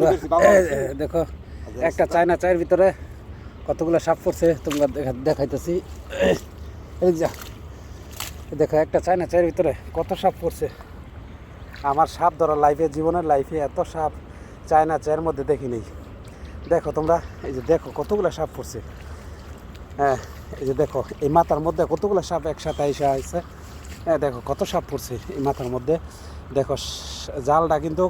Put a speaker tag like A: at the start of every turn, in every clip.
A: যে দেখো একটা চায়না চায়ের ভিতরে কতগুলো সাপ পড়ছে তোমরা দেখাইতেছি। যা দেখো একটা চায়না চায়ের ভিতরে কত সাপ পড়ছে। আমার সাপ ধরা লাইফে জীবনের লাইফে এত সাপ চায়না চায়ের মধ্যে দেখি নেই। দেখো তোমরা এই যে দেখো কতগুলো সাপ পড়ছে। হ্যাঁ এই যে দেখো এই মাথার মধ্যে কতগুলো সাপ একসাথে এসে আছে। হ্যাঁ দেখো কত সাপ পড়ছে এই মাথার মধ্যে। দেখো জালটা কিন্তু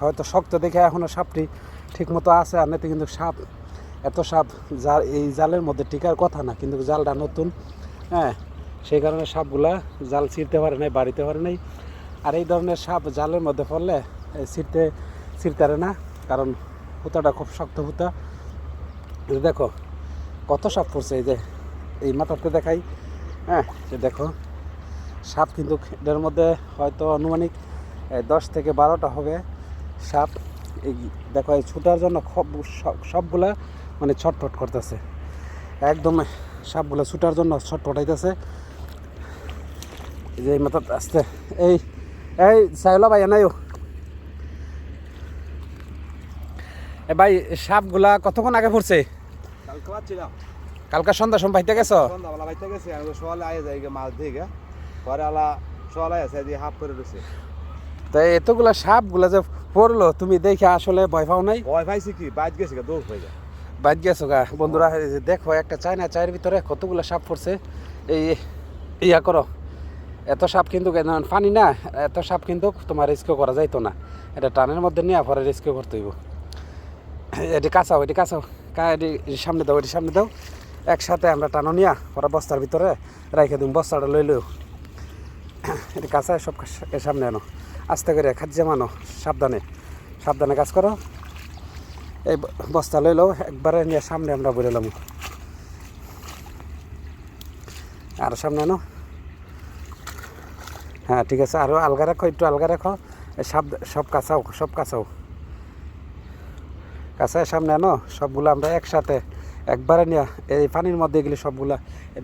A: হয়তো শক্ত দেখে এখনও সাপটি ঠিক মতো আছে আর নাতে কিন্তু সাপ, এত সাপ জাল, এই জালের মধ্যে টিকার কথা না, কিন্তু জালটা নতুন হ্যাঁ সেই কারণে সাপগুলা জাল ছিঁড়তে পারে নাই, বাড়িতে পারে নাই। আর এই ধরনের সাপ জালের মধ্যে পড়লে ছিঁড়তে ছিঁড়তে পারে না, কারণ হুতাটা খুব শক্ত হুতা। দেখো, কত সাপ পড়ছে এই যে, এই মাথাতে দেখাই হ্যাঁ দেখো, সাপ কিন্তু এটার মধ্যে হয়তো আনুমানিক দশ থেকে বারোটা হবে সাপ। এই দেখো এই ছুটার জন্য সব- সব- সবগুলা মানে ছটফট করতেছে। একদম সাপগুলো ছুটার জন্য ছটফটাইতেছে যে এই মাথা আসতে এই এই সাইলা ভাই এনাইও এ ভাই সাপগুলা কতক্ষণ আগে পড়ছে
B: কালকে
A: সন্ধ্যা সময় পাইতে গেছো?
B: সন্ধ্যাবেলা বাইতে গেছে আমি সকালে আয়ে যাই মাছ দিয়ে। পরে আলা সকালে আছে হাফ করে রয়েছে
A: তাই এতগুলা সাপগুলা যে পড়ল তুমি দেখে আসলে ভয় পাও নাই?
B: ভয় পাইছি কি? বাইক গেছে গে দৌড় হয়ে যায়।
A: বাদ গেছো গা? বন্ধুরা দেখো একটা চায়না চায়ের ভিতরে কতগুলো সাপ পড়ছে। এই ইয়া করো এত সাপ কিন্তু কেন- পানি না এত সাপ কিন্তু তোমার রেস্কিউ করা যাইতো না। এটা টানের মধ্যে নিয়ে পরে রেস্কিউ করতে হইব। এটি কাঁচাও এটি কাঁচাও। এটি সামনে দাও এটি সামনে দাও। একসাথে আমরা টানো নিয়া পরে বস্তার ভিতরে রাইখে দিম বস্তাটা লই লইও এটি কাঁচা, সব এর সামনে আনো। আস্তে করে খাদ্য মানো সাবধানে। সাবধানে কাজ করো। এই বস্তা লইলেও একবারে নিয়ে সামনে আমরা বেরোলাম আর সামনে আনো। হ্যাঁ ঠিক আছে। আরও আলগা রাখো, একটু আলগা রাখো। সব সব কাঁচাও সব কাঁচাও। কাঁচায় সামনে আনো, সবগুলো আমরা একসাথে একবারে নিয়ে, এই পানির মধ্যে গেলে সবগুলা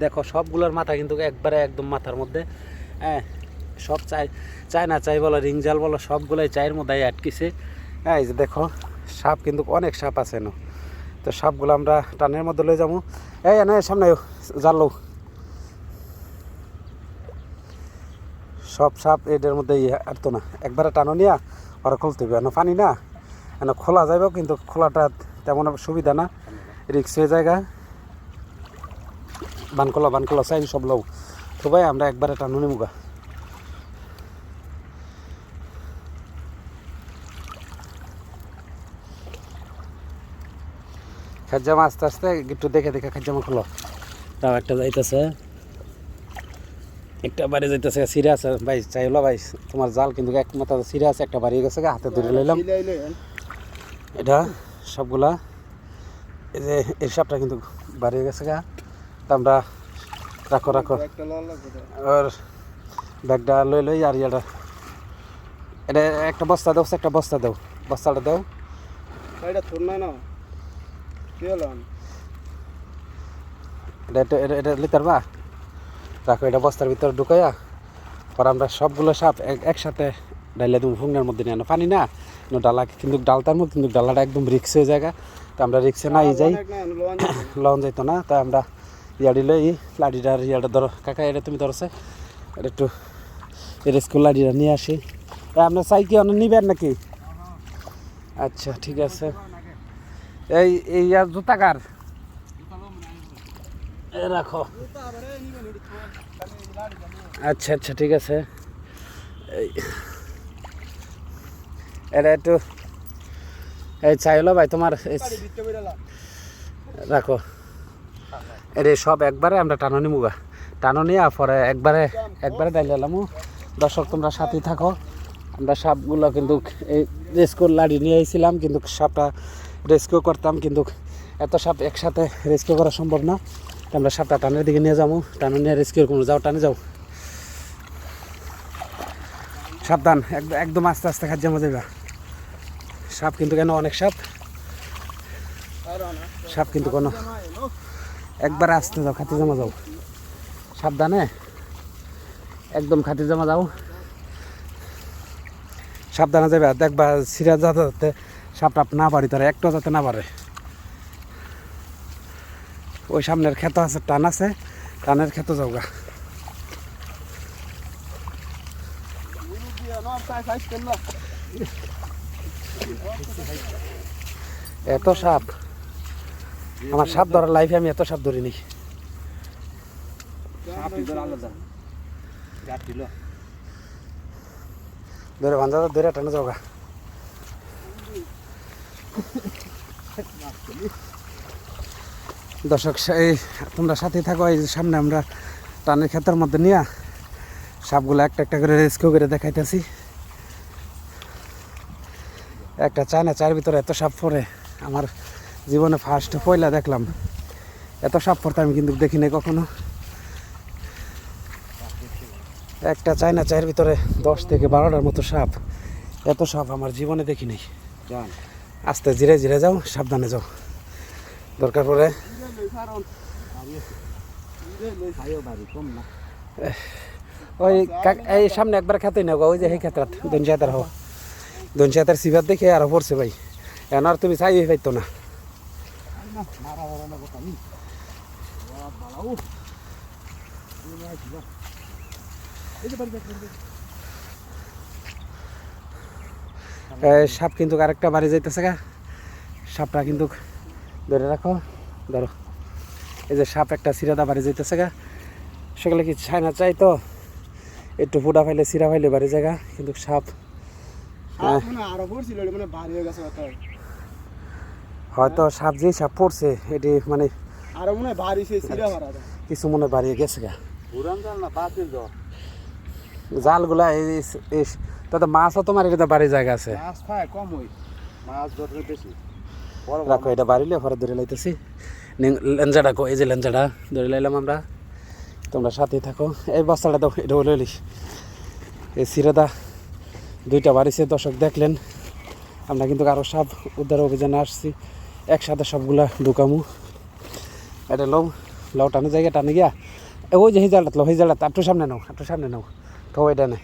A: দেখো, সবগুলোর মাথা কিন্তু একবারে একদম মাথার মধ্যে হ্যাঁ সব চাই চাই না চাই বলো, রিং জাল বলো, সবগুলোই চায়ের মধ্যে আটকিছে। হ্যাঁ এই যে দেখো, সাপ কিন্তু অনেক সাপ আছে না তো সাপগুলো আমরা টানের মধ্যে লয়ে যাব। এই, এনে, সামনে লও। সব সাপ এটার মধ্যে ইয়ে আর তো না, একবারে টানো নিয়া, ওরা খুলতে হবে। না পানি না, এনে খোলা যাইব, কিন্তু খোলাটা তেমন সুবিধা না। রিক্স হয়ে জায়গা বানকলা বানকলা চাই সব লও। তো ভাই আমরা একবারে টানো নিমুগা খাজ্জামা আস্তে আস্তে একটু দেখে দেখে খাজ্জামা খোলো তাও একটা যাইতেছে। একটা বাড়ি যাইতেছে সিরে আছে। ভাই চাইলো ভাই তোমার জাল কিন্তু এক মাথা সিরে আছে একটা বাড়ি গেছে গা, হাতে ধরে লইলাম। এটা সবগুলা এই যে এই সাপটা কিন্তু বাড়িয়ে গেছে গা। তা আমরা রাখো রাখো। আর ব্যাগটা লই লই আর ইয়াটা। এটা একটা বস্তা দাও একটা বস্তা দাও। বস্তাটা দাও।
B: এটা থুর না না। কি হলো?
A: এটা এটা এটা- এটা লিতে পারবা? রাখো এটা বস্তার ভিতরে ঢুকাইয়া পর আমরা সবগুলো সাপ এক- একসাথে ডাইলে তুমি ফুংনার মধ্যে নিয়ে পানি না? ডালা কিন্তু ডালতার মধ্যে কিন্তু ডালাটা একদম রিক্স জায়গা তো আমরা রিক্সে নাই যাই। লন যাইতো না তাই আমরা ইয়াডি লই, লাডিটা আর ইয়াটা ধরো। কাকা, এটা তুমি ধরছে এটা একটু এটা লাডিটা নিয়ে আসি। আপনার চাই কি অনেক নিবেন নাকি? আচ্ছা ঠিক আছে। এই এই ইয়ার জুতা কার? রাখো। আচ্ছা আচ্ছা ঠিক আছে। এই, এটা একটু, এই চাইলো ভাই তোমার, এই, রাখো। এটা সব একবারে আমরা টানো নিমুগা টানো নিয়ে পরে একবারে একবারে ডাইলাম দর্শক, তোমরা সাথেই থাকো। আমরা সাপগুলো কিন্তু এই রেস্কিউ লাড়ি নিয়ে এসেছিলাম কিন্তু সাপটা রেস্কিউ করতাম, কিন্তু এত সাপ একসাথে রেস্কিউ করা সম্ভব না। আমরা সাপটা টানের দিকে নিয়ে যাব টানো নিয়ে রেস্কিউ করব যাও, টানে যাও। সাবধান, একদম একদম আস্তে আস্তে মজা যাবে সাপ কিন্তু কেন অনেক সাপ? সাপ কিন্তু কোনো একবার আসতে যাও খাতি জমা যাও। সাবধানে। একদম খাতি জমা যাও। সাবধানে যাবে দেখবা সিরিয়াস যাতে যাতে সাপ টাপ না পারি তারা একটু যাতে না পারে ওই সামনের ক্ষেত আছে, টান আছে, টানের ক্ষেত যাও গা। এত সাপ। আমার সাপ ধরার লাইফে আমি এত সাপ ধরিনি। ধরে বান্ধা ধরে টানে যাও গা। দর্শক এই তোমরা সাথে থাকো এই সামনে আমরা টানের ক্ষেতের মধ্যে নিয়ে সাপগুলো একটা একটা করে রেস্কিউ করে দেখাইতেছি। একটা চায়না চায়ের ভিতরে এত সাপ পরে আমার জীবনে ফার্স্ট পয়লা দেখলাম। এত সাপ পড়তে আমি কিন্তু দেখি নাই কখনো। একটা চায়না চায়ের ভিতরে দশ থেকে বারোটার মতো সাপ। এত সাপ আমার জীবনে দেখি নাই আস্তে ধীরে ধীরে যাও সাবধানে যাও। দরকার পড়ে ওই এই সামনে একবার খেতে না ওই যে সেই ক্ষেত্রাত দঞ্চিয়াতার হো দঞ্চিয়াতার সিভার দেখে আরও পড়ছে ভাই। এখন আর তুমি চাই পাইতো না
B: মারা মারা না কথা নি বালাও
A: এই সাপ কিন্তু আরেকটা বাড়ি যাইতেছে গা। সাপটা কিন্তু ধরে রাখো, ধরো। এই যে সাপ একটা সিরাদা বাড়ি যাইতেছে গা। সেগুলো কি চায় না চাই তো? একটু ফুটা ফাইলে, সিরা ফাইলে বাড়ি জায়গা কিন্তু সাপ
B: আরও পড়ছিল মানে ভারী হয়ে গেছে
A: হয়তো সাপ যেই সাপ পড়ছে এটি মানে
B: আরও মনে
A: কিছু মনে বাড়িয়ে গেছে গা।
B: পুরান জাল না
A: জালগুলা এই তাতে মাছও তোমার এটা বাড়ি জায়গা আছে।
B: মাছ খায় কম হই মাছ ধরতে বেশি। বড় বড়
A: রাখো এটা বাড়িলে পরে ধরে লাইতেছি। লেঞ্জাটা কো এই যে লেঞ্জাটা ধরে লাইলাম আমরা। তোমরা সাথেই থাকো। এই বস্তাটা দাও এটা হলো এই সিরাদা দুইটা বাড়িছে দর্শক দেখলেন। আমরা কিন্তু আরও সাপ উদ্ধার অভিযানে আসছি। একসাথে সবগুলা ঢুকামু। এটা লও লও টানে জায়গা, টানে গিয়া। ওই যে এই জালটা লো এই জালটা একটু সামনে নাও একটু সামনে নাও। তো ওইটা নে।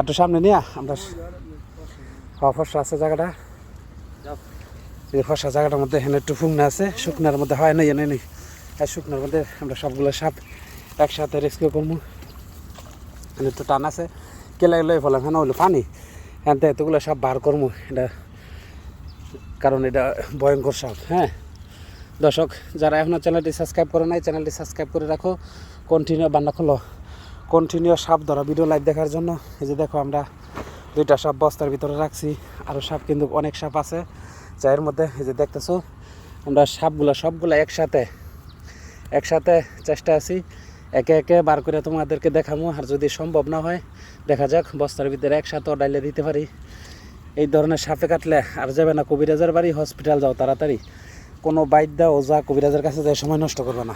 A: একটু সামনে নিয়া আমরা ফসা আছে জায়গাটা। এই ফসা জায়গাটার মধ্যে এখানে একটু ফুংনা আছে। শুকনার মধ্যে হয় নাই এনে নেই। আর শুকনার মধ্যে আমরা সবগুলো সাপ একসাথে রেস্কিউ করব এখানে একটু টান আছে। কেলাই লই ফেলাম হ্যাঁ হইল পানি। হ্যাঁ এতগুলো সাপ বার করব এটা কারণ এটা ভয়ঙ্কর সাপ হ্যাঁ? দর্শক, যারা এখনও চ্যানেলটি সাবস্ক্রাইব করে নাই, চ্যানেলটি সাবস্ক্রাইব করে রাখো। কন্টিনিউ বান্না খোলো। কন্টিনিউ সাপ ধরা ভিডিও লাইভ দেখার জন্য। এই যে দেখো, আমরা দুইটা সাপ বস্তার ভিতরে রাখছি। আরও সাপ কিন্তু অনেক সাপ আছে। চায়ের মধ্যে, এই যে দেখতেছো, আমরা সাপগুলো সবগুলো একসাথে একসাথে চেষ্টা আছি। একে একে বার করে তোমাদেরকে দেখাবো আর যদি সম্ভব না হয়, দেখা যাক, বস্তার ভিতরে একসাথে ডাইলে দিতে পারি। এই ধরনের সাপে কাটলে আর যাবে না। কবিরাজের বাড়ি হসপিটাল যাও তাড়াতাড়ি। কোনো বাইদ্যা ওজা কবিরাজের কাছে যায়, সময় নষ্ট করবে না।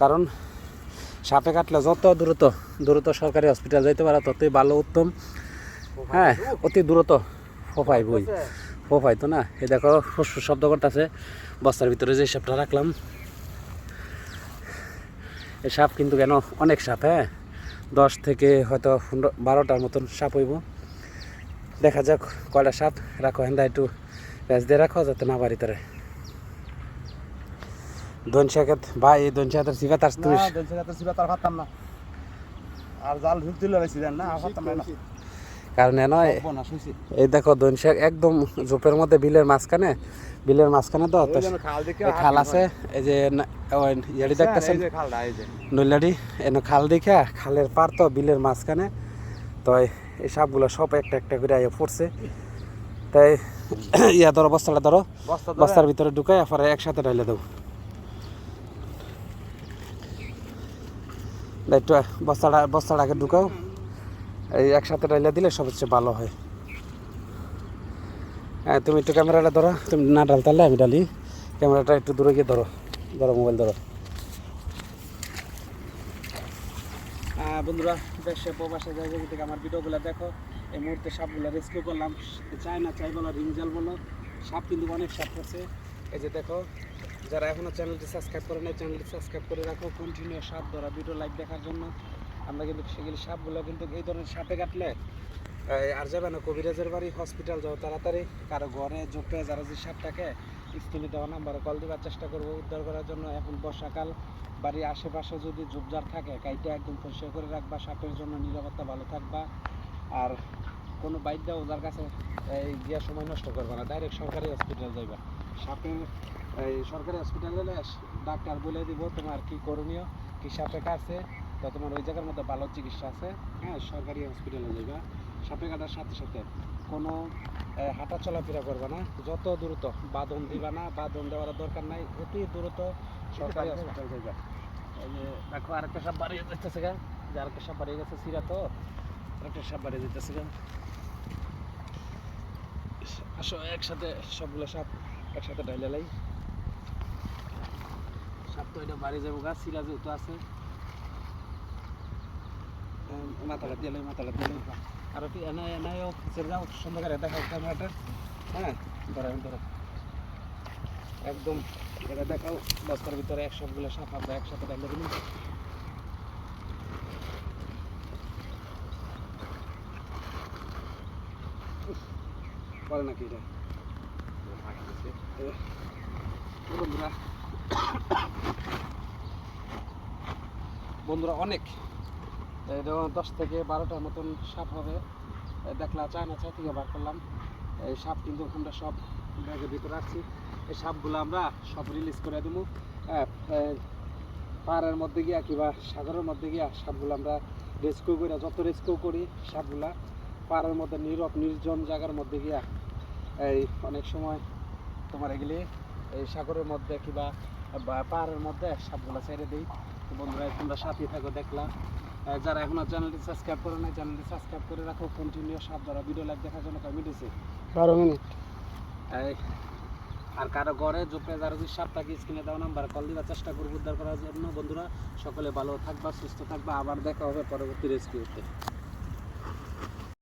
A: কারণ সাপে কাটলে যত দ্রুত দ্রুত সরকারি হসপিটাল যাইতে পারা, ততই ভালো, উত্তম। হ্যাঁ অতি দ্রুত ফোফাই বই। ফোফাই তো না? এই দেখো, ফুসফুস শব্দ করতেছে। বস্তার ভিতরে যে সাপটা রাখলাম। এই সাপ কিন্তু কেন? অনেক সাপ হ্যাঁ? দশ থেকে হয়তো বারোটার মতন সাপ হইব। দেখা যাক কয়টা সাপ রাখো হেন্দা একটু প্যাঁচ দিয়ে রাখো যাতে না বাড়ি তারে। দনশাকেত ভাই এই দনশাকের সিফা তার
B: না দেলছে তো সিবা তার পারতাম না। আর জাল ঢুক দিলে বেশি দেন না আর পারতাম না।
A: কারণ এ নয় এই দেখো দনশাক একদম ঝোপের মধ্যে বিলের মাঝখানে বিলের মাঝখানে তো তো
B: খাল
A: আছে এই যে ইয়াড়ি দেখতেছেন?
B: এই যে খালটা এই যে।
A: নৈলাডি এনে খাল দেখা খালের পার তো বিলের মাঝখানে তো এই- সাপগুলো সব একটা একটা করে আইয়া পড়ছে। তাই ইয়া ধরো বস্তাটা ধরো। বস্তার ভিতরে ঢুকাই পরে একসাথে ঢাইলে দেবো। একটু বস্তাটা বস্তাটাকে ঢুকাও। এই একসাথে ঢাইলে দিলে সবচেয়ে ভালো হয়। হ্যাঁ তুমি একটু ক্যামেরাটা ধরো। তুমি না ঢালতে পারলে আমি ডালি ক্যামেরাটা একটু দূরে গিয়ে ধরো। ধরো মোবাইল ধরো। বন্ধুরা, দেশে প্রবাসে জায়গা থেকে আমার ভিডিওগুলো দেখো। এই মুহূর্তে সাপগুলো রেস্কিউ করলাম। চাই না চাই বলো রিং জাল বলো, সাপ কিন্তু অনেক সাপ আছে। এই যে দেখো, যারা এখনও চ্যানেলটি সাবস্ক্রাইব করে নাই চ্যানেলটি সাবস্ক্রাইব করে রাখো। কন্টিনিউ সাপ ধরা ভিডিও লাইভ দেখার জন্য। আমরা কিন্তু সেগুলি সাপগুলো কিন্তু এই ধরনের সাপে কাটলে আর যাবে না, কবিরাজের বাড়ি হসপিটাল যাও তাড়াতাড়ি। কারও ঘরে জোপে যারা যে সাপটাকে, স্ক্রিনে দেওয়া নাম্বারে কল দেওয়ার চেষ্টা করব উদ্ধার করার জন্য। এখন বর্ষাকাল বাড়ির আশেপাশে যদি ঝোপঝাড় থাকে কাইটা একদম পরিষ্কার করে রাখবা সাপের জন্য নিরাপত্তা ভালো থাকবা। আর কোনো বাইক দাও যার কাছে এই গিয়া সময় নষ্ট করবে না ডাইরেক্ট সরকারি হসপিটাল যাইবা। সাপের এই সরকারি হসপিটালে গেলে ডাক্তার বলে দিব তোমার কি করণীয়? কি সাপে কাছে তো তোমার ওই জায়গার মধ্যে ভালো চিকিৎসা আছে। হ্যাঁ সরকারি হসপিটালে যাইবা। সাপে কাটার সাথে সাথে কোনো হাঁটা চলাফেরা করবে না। যত দ্রুত বাদন দিবা না বাদন দেওয়ার দরকার নাই অতি দ্রুত সরকারি হসপিটাল যাইবা। এই যে দেখো, আরেকটা সাপ বাড়িয়ে যাইতেছে গা। যে আরেকটা সাপ বাড়িয়ে গেছে, সিরা তো। আরেকটা সাপ বাড়িয়ে যেতেছে গা। আসো, একসাথে সবগুলো সাপ, একসাথে ঢাইলে লাই। সাপ তো এটা বাড়ি যাব গা, সিরা যেহেতু আছে। মাথাটা দিয়ে লাই মাথাটা দিয়ে লাই। আর এনে যাও সুন্দর করে দেখাও ক্যামেরাটা। হ্যাঁ ধরো ধরো। একদম, এটা দেখাও, বস্তার ভিতরে এক সবগুলো সাপ আমরা একসাথে ঢাইলে দিলাম। নাকি এটা? বন্ধুরা বন্ধুরা অনেক। দশ থেকে বারোটার মতন সাপ হবে। দেখলা চায়না চা থেকে বার করলাম। এই সাপ কিন্তু আমরা সব ব্যাগের ভিতরে রাখছি। এই সাপগুলো আমরা সব রিলিজ করে দেবো পাহাড়ের মধ্যে গিয়া কিংবা সাগরের মধ্যে গিয়া সাপগুলো আমরা রেস্কিউ করি। যত রেস্কিউ করি সাপগুলা পাহাড়ের মধ্যে নীরব নির্জন জায়গার মধ্যে গিয়া এই অনেক সময় তোমার এগুলি এই সাগরের মধ্যে কিংবা পাহাড়ের মধ্যে সাপগুলো ছেড়ে দিই। বন্ধুরা তোমরা সাথে থাকো দেখলা। আহ, যারা এখনও চ্যানেলটি সাবস্ক্রাইব করে নাই চ্যানেলটি সাবস্ক্রাইব করে রাখো। কন্টিনিউ সাপ দ্বারা ভিডিও লাইক দেখার জন্য দিছি।
C: বারো মিনিট।
A: আর কারও ঘরে জোপে যারা যদি সাপ থাকে, স্ক্রিনে দেওয়া নাম্বার কল দিবার চেষ্টা করব। উদ্ধার করার জন্য বন্ধুরা, সকলে ভালো থাকবা, সুস্থ থাকবা। আবার দেখা হবে পরবর্তী রেস্কিউতে